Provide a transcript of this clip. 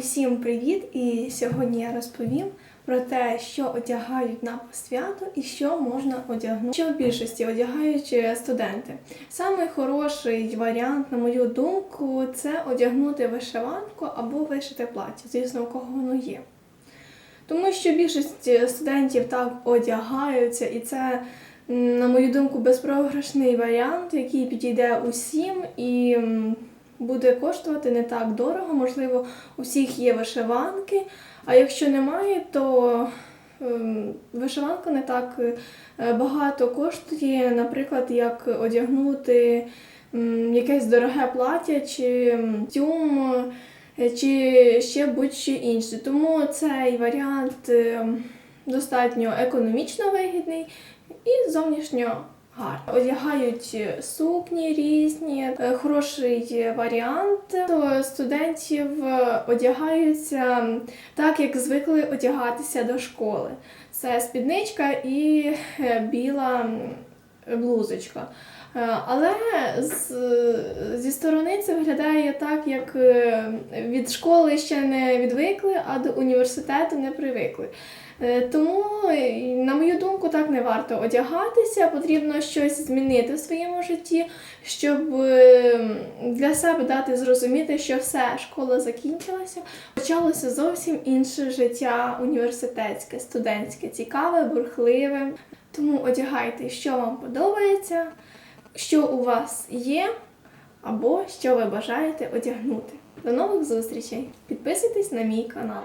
Усім привіт! І сьогодні я розповім про те, що одягають на посвяту і що можна одягнути. Що в більшості одягають е, студенти. Самий хороший варіант, на мою думку, це одягнути вишиванку або вишите плаття, звісно, у кого воно є. Тому що більшість е, студентів так одягаються, і це, на мою думку, безпрограшний варіант, який підійде усім і буде коштувати не так дорого. Можливо, у всіх є вишиванки, а якщо немає, то ем, вишиванка не так е, багато коштує, наприклад, як одягнути якесь дороге плаття чи тюм, е, чи ще будь-що інше. Тому цей варіант е, достатньо економічно вигідний і зовнішньо гарний. Одягають сукні різні, е, хороший варіант. То студентів е, одягаються так, як звикли одягатися до школи. Це спідничка і е, біла блузочка. Е, Але з, зі сторони це виглядає так, як е, від школи ще не відвикли, а до університету не привикли. Е, Тому, е, на мою думку, так не варто одягатися. Потрібно щось змінити в своєму житті, щоб е, для себе дати зрозуміти, що все, школа закінчилася. Почалося зовсім інше життя університетське, студентське, цікаве, бурхливе. Тому одягайте, що вам подобається, що у вас є, або що ви бажаєте одягнути. До нових зустрічей! Підписуйтесь на мій канал.